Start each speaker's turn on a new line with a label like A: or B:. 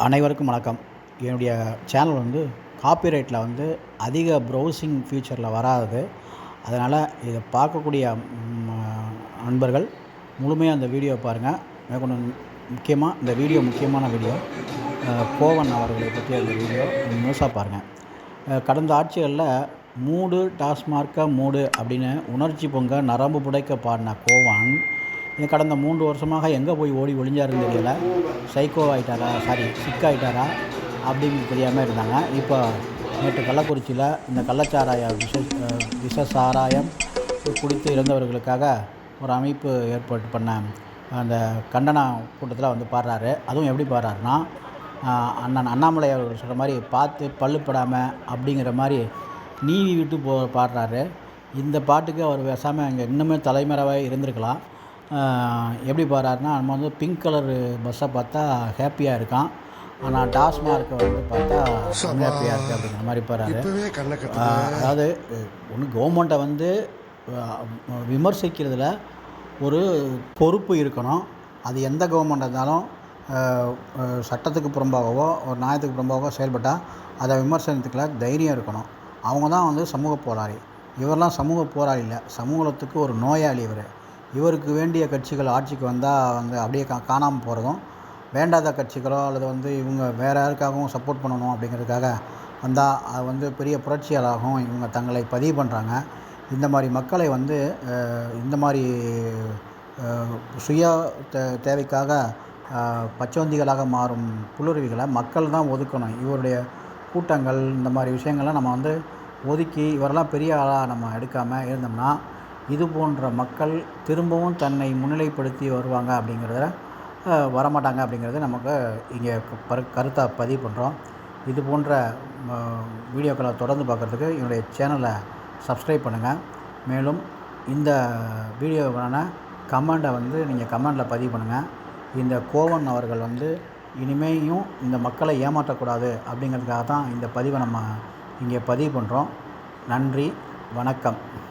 A: அனைவருக்கும் வணக்கம். என்னுடைய சேனல் வந்து காப்பிரைட்டில் வந்து அதிக ப்ரௌசிங் ஃபியூச்சரில் வராது. அதனால் இதை பார்க்கக்கூடிய நண்பர்கள் முழுமையாக அந்த வீடியோ பாருங்கள் மேற்கொண்டு முக்கியமாக இந்த வீடியோ முக்கியமான வீடியோ கோவன் அவர்களை பற்றி அந்த வீடியோ முழுசாக பாருங்கள் கடந்த ஆட்சிகளில் மூடு டாஸ்மார்க்க மூடு அப்படின்னு உணர்ச்சி பொங்க நரம்பு புடைக்க பாடின கோவன் கடந்த மூன்று வருஷமாக எங்கே போய் ஓடி ஒளிஞ்சாருன்னு தெரியல. சைக்கோ ஆகிட்டாரா சாரி சிக் ஆகிட்டாரா அப்படின்னு தெரியாமல் இருந்தாங்க. இப்போ நேற்று கள்ளக்குறிச்சியில் இந்த கள்ளச்சாராய விஷ விஷ சாராயம் குடித்து இறந்தவர்களுக்காக ஒரு அமைப்பு ஏற்பாடு பண்ண அந்த கண்டன கூட்டத்தில் வந்து பாடுறாரு. அதுவும் எப்படி பாடுறாருன்னா அண்ணன் அண்ணாமலை அவர்கள் சொல்கிற மாதிரி பார்த்து பல்லுப்படாமல் அப்படிங்கிற மாதிரி நீவி விட்டு போ பாடுறாரு. இந்த பாட்டுக்கு அவர் பேசாமல் அங்கே இன்னுமே தலைமறைவாக இருந்திருக்கலாம். எப்படி பாடுறாருன்னா நம்ம வந்து பிங்க் கலர் பஸ்ஸை பார்த்தா ஹாப்பியாக இருக்கான். ஆனால் டாஸ்மார்க்கை வந்து பார்த்தா அன்ஹாப்பியாக இருக்குது அப்படிங்கிற மாதிரி ஆஹ் அதாவது ஒன்று கவர்மெண்ட்டை வந்து விமர்சிக்கிறதுல ஒரு பொறுப்பு இருக்கணும். அது எந்த கவர்மெண்ட் இருந்தாலும் சட்டத்துக்கு புறம்பாகவோ ஒரு நியாயத்துக்கு புறம்பாகவோ செயல்பட்டால் அதை விமர்சனத்துக்குள்ள தைரியம் இருக்கணும். அவங்க தான் வந்து சமூக போராளி. இவரெல்லாம் சமூக போராளி இல்லை. சமூகத்துக்கு ஒரு நோயாளி இவர். இவருக்கு வேண்டிய கட்சிகள் ஆட்சிக்கு வந்தால் வந்து அப்படியே கா காணாமல் போகிறதும் வேண்டாத கட்சிகளோ அல்லது வந்து இவங்க வேறு யாருக்காகவும் சப்போர்ட் பண்ணணும் அப்படிங்கிறதுக்காக வந்தால் அது வந்து பெரிய புரட்சியாளாகவும் இவங்க தங்களை பதிவு பண்ணுறாங்க இந்த மாதிரி மக்களை வந்து இந்த மாதிரி சுய தே தேவைக்காக பச்சோந்திகளாக மாறும் புல்லுருவிகளை மக்கள் தான் ஒதுக்கணும். இவருடைய கூட்டங்கள் இந்த மாதிரி விஷயங்கள்லாம் நம்ம வந்து ஒதுக்கி இவரெல்லாம் பெரிய ஆளாக நம்ம எடுக்காமல் இருந்தோம்னா இது போன்ற மக்கள் திரும்பவும் தன்னை முன்னிலைப்படுத்தி வருவாங்க அப்படிங்கிறத வரமாட்டாங்க அப்படிங்கிறது நமக்கு இங்கே பரு கருத்தாக பதிவு பண்ணுறோம் இது போன்ற வீடியோக்களை தொடர்ந்து பார்க்குறதுக்கு என்னுடைய சேனலை சப்ஸ்கிரைப் பண்ணுங்கள் மேலும் இந்த வீடியோவான கமெண்ட்டை வந்து நீங்கள் கமெண்டில் பதிவு பண்ணுங்கள் இந்த கோவன் அவர்கள் வந்து இனிமேயும் இந்த மக்களை ஏமாற்றக்கூடாது அப்படிங்கிறதுக்காக தான் இந்த பதிவை நம்ம இங்கே பதிவு பண்ணுறோம் நன்றி வணக்கம்.